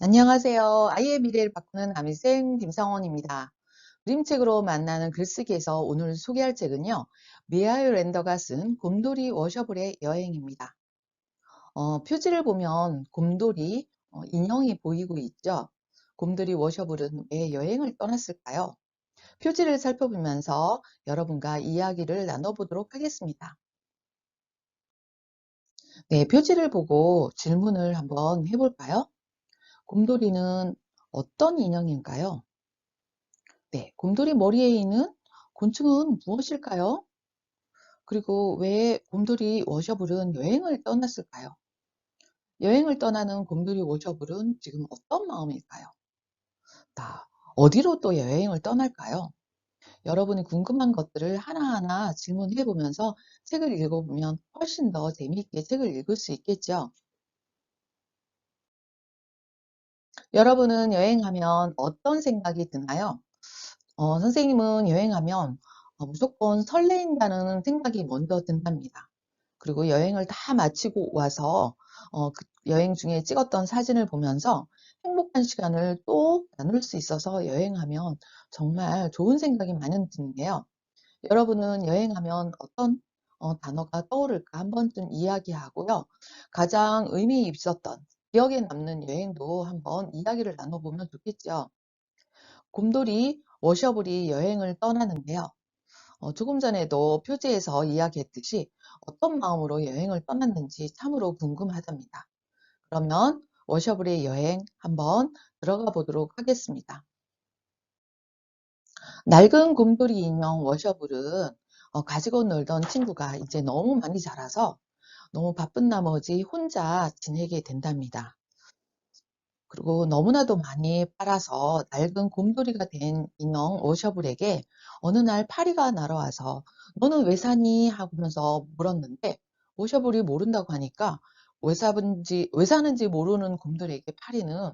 안녕하세요. 아이의 미래를 바꾸는 아미쌤 김성원입니다. 그림책으로 만나는 글쓰기에서 오늘 소개할 책은요. 미하일 랜더가 쓴 곰돌이 워셔블의 여행입니다. 어, 표지를 보면 곰돌이 어, 인형이 보이고 있죠. 곰돌이 워셔블은 왜 여행을 떠났을까요? 표지를 살펴보면서 여러분과 이야기를 나눠보도록 하겠습니다. 네, 표지를 보고 질문을 한번 해볼까요? 곰돌이는 어떤 인형일까요? 네, 곰돌이 머리에 있는 곤충은 무엇일까요? 그리고 왜 곰돌이 워셔블은 여행을 떠났을까요? 여행을 떠나는 곰돌이 워셔블은 지금 어떤 마음일까요? 나 어디로 또 여행을 떠날까요? 여러분이 궁금한 것들을 하나하나 질문해 보면서 책을 읽어보면 훨씬 더 재미있게 책을 읽을 수 있겠죠. 여러분은 여행하면 어떤 생각이 드나요? 어, 선생님은 여행하면 어, 무조건 설레인다는 생각이 먼저 든답니다. 그리고 여행을 다 마치고 와서 어, 그 여행 중에 찍었던 사진을 보면서 행복한 시간을 또 나눌 수 있어서 여행하면 정말 좋은 생각이 많이 드는데요. 여러분은 여행하면 어떤 어, 단어가 떠오를까 한 번쯤 이야기하고요. 가장 의미 있었던 기억에 남는 여행도 한번 이야기를 나눠보면 좋겠죠. 곰돌이 워셔블이 여행을 떠나는데요. 어, 조금 전에도 표지에서 이야기했듯이 어떤 마음으로 여행을 떠났는지 참으로 궁금하답니다. 그러면 워셔블의 여행 한번 들어가 보도록 하겠습니다. 낡은 곰돌이 인형 워셔블은 어, 가지고 놀던 친구가 이제 너무 많이 자라서 너무 바쁜 나머지 혼자 지내게 된답니다. 그리고 너무나도 많이 빨아서 낡은 곰돌이가 된 인형 워셔블에게 어느 날 파리가 날아와서 너는 왜 사니? 하면서 물었는데 워셔블이 모른다고 하니까 왜 사는지, 왜 사는지 모르는 곰돌이에게 파리는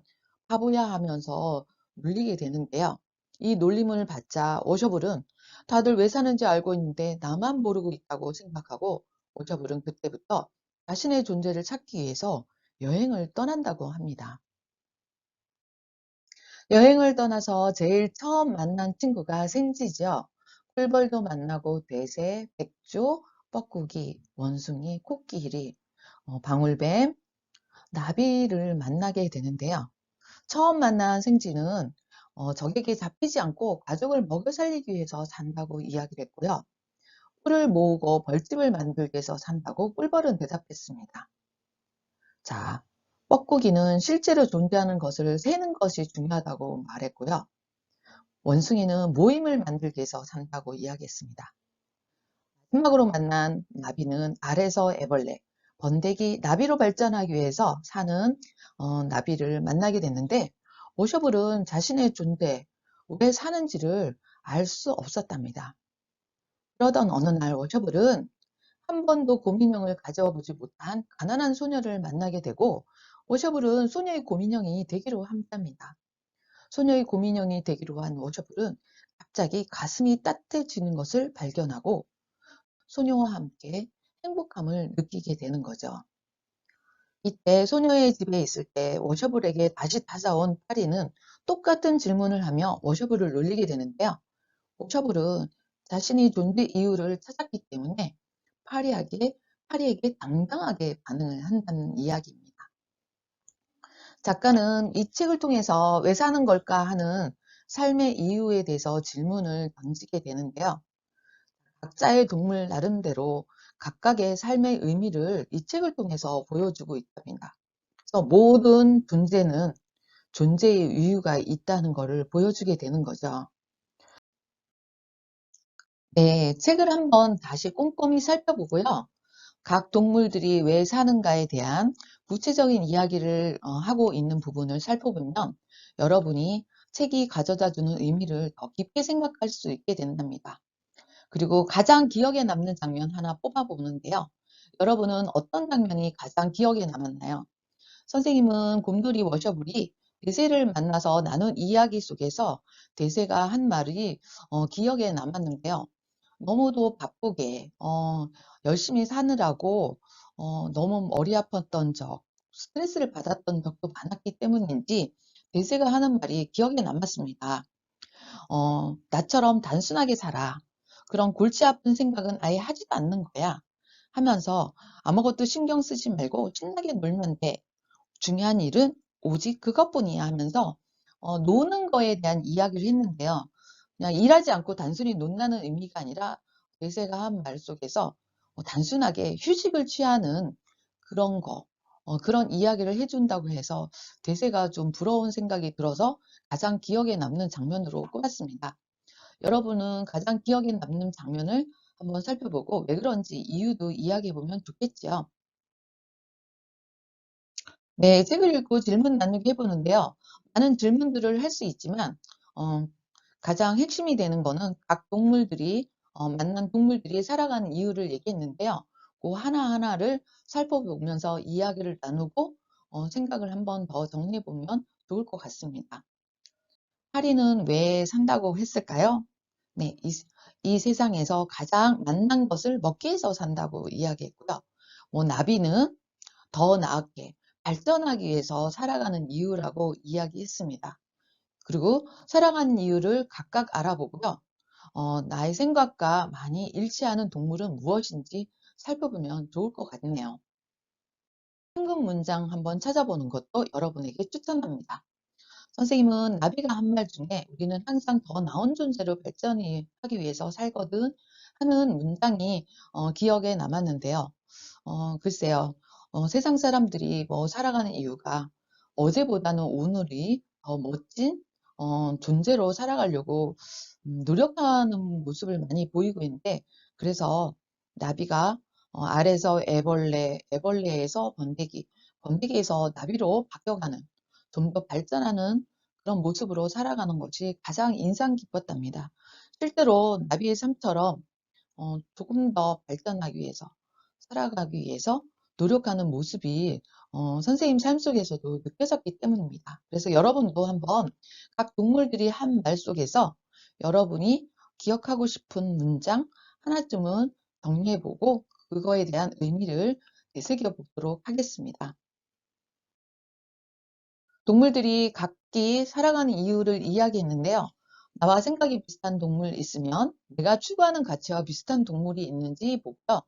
바보야 하면서 놀리게 되는데요. 이 놀림을 받자 워셔블은 다들 왜 사는지 알고 있는데 나만 모르고 있다고 생각하고 워셔블은 그때부터 자신의 존재를 찾기 위해서 여행을 떠난다고 합니다. 여행을 떠나서 제일 처음 만난 친구가 생지죠. 꿀벌도 만나고 돼새, 백조, 뻐꾸기, 원숭이, 코끼리, 어, 방울뱀, 나비를 만나게 되는데요. 처음 만난 생지는 어, 적에게 잡히지 않고 가족을 먹여 살리기 위해서 산다고 이야기를 했고요. 꿀을 모으고 벌집을 만들기 위해서 산다고 꿀벌은 대답했습니다. 자, 뻐꾸기는 실제로 존재하는 것을 세는 것이 중요하다고 말했고요. 원숭이는 모임을 만들기 위해서 산다고 이야기했습니다. 마지막으로 만난 나비는 알에서 애벌레, 번데기, 나비로 발전하기 위해서 사는 어, 나비를 만나게 됐는데 오셔블은 자신의 존재, 왜 사는지를 알 수 없었답니다. 그러던 어느 날 워셔블은 한 번도 곰인형을 가져보지 못한 가난한 소녀를 만나게 되고 워셔블은 소녀의 곰인형이 되기로 합니다. 소녀의 곰인형이 되기로 한 워셔블은 갑자기 가슴이 따뜻해지는 것을 발견하고 소녀와 함께 행복함을 느끼게 되는 거죠. 이때 소녀의 집에 있을 때 워셔블에게 다시 찾아온 파리는 똑같은 질문을 하며 워셔블을 놀리게 되는데요. 워셔블은 자신이 존재 이유를 찾았기 때문에 파리에게, 파리에게 당당하게 반응을 한다는 이야기입니다. 작가는 이 책을 통해서 왜 사는 걸까 하는 삶의 이유에 대해서 질문을 던지게 되는데요. 각자의 동물 나름대로 각각의 삶의 의미를 이 책을 통해서 보여주고 있답니다. 그래서 모든 존재는 존재의 이유가 있다는 것을 보여주게 되는 거죠. 네, 책을 한번 다시 꼼꼼히 살펴보고요. 각 동물들이 왜 사는가에 대한 구체적인 이야기를 어, 하고 있는 부분을 살펴보면 여러분이 책이 가져다 주는 의미를 더 깊게 생각할 수 있게 된답니다. 그리고 가장 기억에 남는 장면 하나 뽑아보는데요. 여러분은 어떤 장면이 가장 기억에 남았나요? 선생님은 곰돌이 워셔블이 대세를 만나서 나눈 이야기 속에서 대세가 한 말이 어, 기억에 남았는데요. 너무도 바쁘게 어, 열심히 사느라고 어, 너무 머리 아팠던 적, 스트레스를 받았던 적도 많았기 때문인지 대세가 하는 말이 기억에 남았습니다. 어, 나처럼 단순하게 살아. 그런 골치 아픈 생각은 아예 하지도 않는 거야. 하면서 아무것도 신경 쓰지 말고 신나게 놀면 돼. 중요한 일은 오직 그것뿐이야 하면서 어, 노는 거에 대한 이야기를 했는데요. 그냥 일하지 않고 단순히 논다는 의미가 아니라 대세가 한 말 속에서 어, 단순하게 휴식을 취하는 그런 거, 어, 그런 이야기를 해준다고 해서 대세가 좀 부러운 생각이 들어서 가장 기억에 남는 장면으로 꼽았습니다. 여러분은 가장 기억에 남는 장면을 한번 살펴보고 왜 그런지 이유도 이야기해보면 좋겠지요. 네, 책을 읽고 질문 나누기 해보는데요. 많은 질문들을 할 수 있지만 어, 가장 핵심이 되는 거는 각 동물들이 어, 만난 동물들이 살아가는 이유를 얘기했는데요. 그 하나하나를 살펴보면서 이야기를 나누고 어, 생각을 한번 더 정리해 보면 좋을 것 같습니다. 파리는 왜 산다고 했을까요? 네, 이, 이 세상에서 가장 맛난 것을 먹기 위해서 산다고 이야기했고요. 뭐 나비는 더 나았게 발전하기 위해서 살아가는 이유라고 이야기했습니다. 그리고 살아가는 이유를 각각 알아보고요. 어, 나의 생각과 많이 일치하는 동물은 무엇인지 살펴보면 좋을 것 같네요. 현금 문장 한번 찾아보는 것도 여러분에게 추천합니다. 선생님은 나비가 한 말 중에 우리는 항상 더 나은 존재로 발전하기 위해서 살거든 하는 문장이 어, 기억에 남았는데요. 어, 글쎄요. 어, 세상 사람들이 뭐 살아가는 이유가 어제보다는 오늘이 더 멋진 어, 존재로 살아가려고 음, 노력하는 모습을 많이 보이고 있는데 그래서 나비가 어, 알에서 애벌레, 애벌레에서 번데기, 번데기에서 나비로 바뀌어가는 좀 더 발전하는 그런 모습으로 살아가는 것이 가장 인상 깊었답니다. 실제로 나비의 삶처럼 어, 조금 더 발전하기 위해서 살아가기 위해서 노력하는 모습이 어, 선생님 삶 속에서도 느껴졌기 때문입니다. 그래서 여러분도 한번 각 동물들이 한 말 속에서 여러분이 기억하고 싶은 문장 하나쯤은 정리해보고 그거에 대한 의미를 되새겨 보도록 하겠습니다. 동물들이 각기 살아가는 이유를 이야기했는데요. 나와 생각이 비슷한 동물 있으면 내가 추구하는 가치와 비슷한 동물이 있는지 보고요.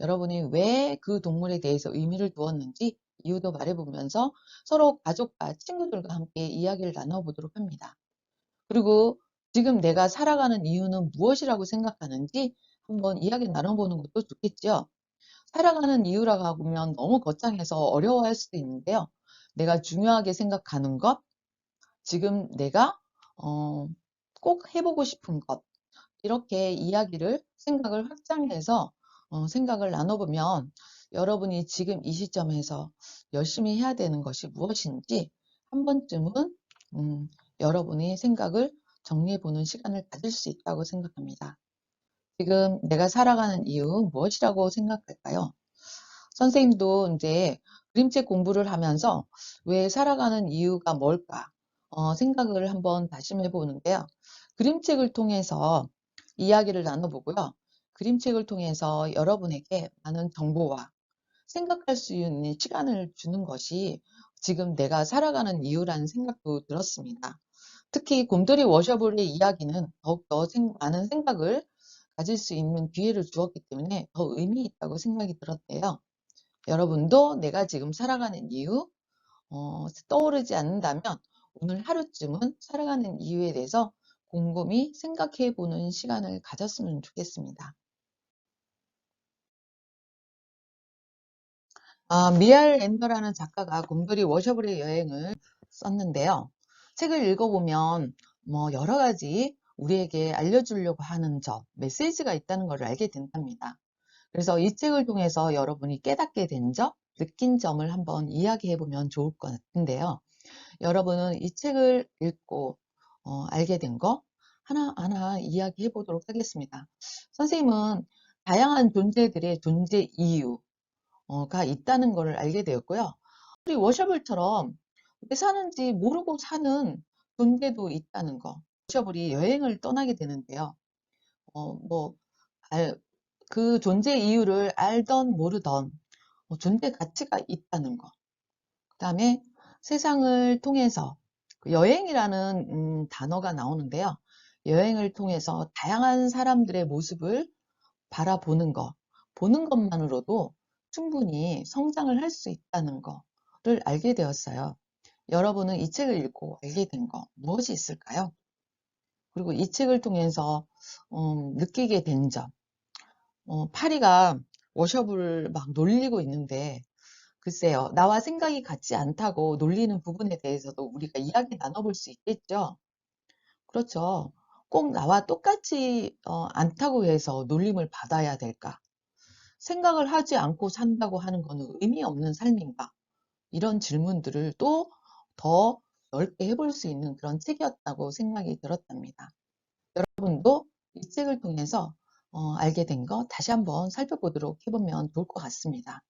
여러분이 왜 그 동물에 대해서 의미를 두었는지 이유도 말해보면서 서로 가족과 친구들과 함께 이야기를 나눠보도록 합니다. 그리고 지금 내가 살아가는 이유는 무엇이라고 생각하는지 한번 이야기 나눠보는 것도 좋겠죠. 살아가는 이유라고 하면 너무 거창해서 어려워할 수도 있는데요. 내가 중요하게 생각하는 것, 지금 내가 어, 꼭 해보고 싶은 것, 이렇게 이야기를 생각을 확장해서 어, 생각을 나눠보면 여러분이 지금 이 시점에서 열심히 해야 되는 것이 무엇인지 한 번쯤은 음, 여러분이 생각을 정리해보는 시간을 가질 수 있다고 생각합니다. 지금 내가 살아가는 이유 무엇이라고 생각할까요? 선생님도 이제 그림책 공부를 하면서 왜 살아가는 이유가 뭘까 어, 생각을 한번 다짐해 보는데요. 그림책을 통해서 이야기를 나눠보고요. 그림책을 통해서 여러분에게 많은 정보와 생각할 수 있는 시간을 주는 것이 지금 내가 살아가는 이유라는 생각도 들었습니다. 특히 곰돌이 워셔블의 이야기는 더욱더 생, 많은 생각을 가질 수 있는 기회를 주었기 때문에 더 의미 있다고 생각이 들었대요. 여러분도 내가 지금 살아가는 이유 어, 떠오르지 않는다면 오늘 하루쯤은 살아가는 이유에 대해서 곰곰이 생각해 보는 시간을 가졌으면 좋겠습니다. 아, 미알 앤더라는 작가가 곰돌이 워셔블의 여행을 썼는데요. 책을 읽어보면 뭐 여러 가지 우리에게 알려주려고 하는 점, 메시지가 있다는 것을 알게 된답니다. 그래서 이 책을 통해서 여러분이 깨닫게 된 점, 느낀 점을 한번 이야기해 보면 좋을 것 같은데요. 여러분은 이 책을 읽고 어, 알게 된 거 하나하나 이야기해 보도록 하겠습니다. 선생님은 다양한 존재들의 존재 이유 가 있다는 것을 알게 되었고요. 우리 워셔블처럼 왜 사는지 모르고 사는 존재도 있다는 거. 워셔블이 여행을 떠나게 되는데요. 어, 뭐, 알, 그 존재 이유를 알던 모르던 뭐 존재 가치가 있다는 거. 그 다음에 세상을 통해서 그 여행이라는 음, 단어가 나오는데요. 여행을 통해서 다양한 사람들의 모습을 바라보는 것, 보는 것만으로도 충분히 성장을 할 수 있다는 거를 알게 되었어요. 여러분은 이 책을 읽고 알게 된 거 무엇이 있을까요? 그리고 이 책을 통해서 음, 느끼게 된 점, 어, 파리가 워셔블을 막 놀리고 있는데 글쎄요, 나와 생각이 같지 않다고 놀리는 부분에 대해서도 우리가 이야기 나눠볼 수 있겠죠? 그렇죠. 꼭 나와 똑같지 어, 않다고 해서 놀림을 받아야 될까? 생각을 하지 않고 산다고 하는 것은 의미 없는 삶인가? 이런 질문들을 또 더 넓게 해볼 수 있는 그런 책이었다고 생각이 들었답니다. 여러분도 이 책을 통해서 어, 알게 된 거 다시 한번 살펴보도록 해보면 좋을 것 같습니다.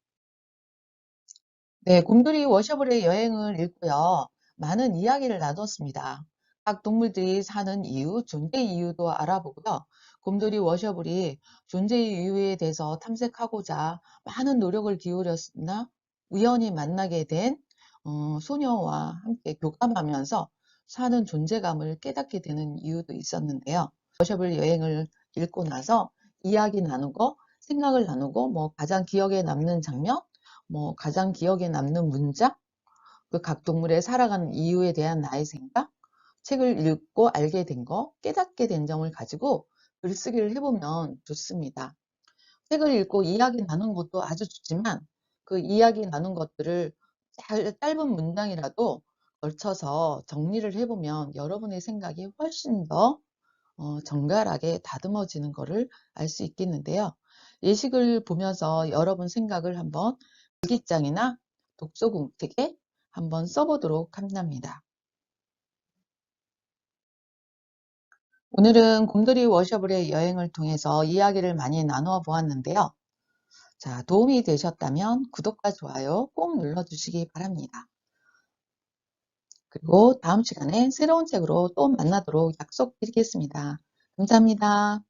네, 곰돌이 워셔블의 여행을 읽고요. 많은 이야기를 나눴습니다. 각 동물들이 사는 이유, 존재 이유도 알아보고요. 곰돌이 워셔블이 존재 이유에 대해서 탐색하고자 많은 노력을 기울였으나 우연히 만나게 된 어, 소녀와 함께 교감하면서 사는 존재감을 깨닫게 되는 이유도 있었는데요. 워셔블 여행을 읽고 나서 이야기 나누고 생각을 나누고 뭐 가장 기억에 남는 장면, 뭐 가장 기억에 남는 문장, 그 각 동물의 살아가는 이유에 대한 나의 생각, 책을 읽고 알게 된 거, 깨닫게 된 점을 가지고 글쓰기를 해보면 좋습니다. 책을 읽고 이야기 나눈 것도 아주 좋지만 그 이야기 나눈 것들을 짧은 문장이라도 걸쳐서 정리를 해보면 여러분의 생각이 훨씬 더 어, 정갈하게 다듬어지는 것을 알 수 있겠는데요. 예식을 보면서 여러분 생각을 한번 일기장이나 독서 공책에 한번 써보도록 합니다. 오늘은 곰돌이 워셔블의 여행을 통해서 이야기를 많이 나누어 보았는데요. 자, 도움이 되셨다면 구독과 좋아요 꼭 눌러주시기 바랍니다. 그리고 다음 시간에 새로운 책으로 또 만나도록 약속드리겠습니다. 감사합니다.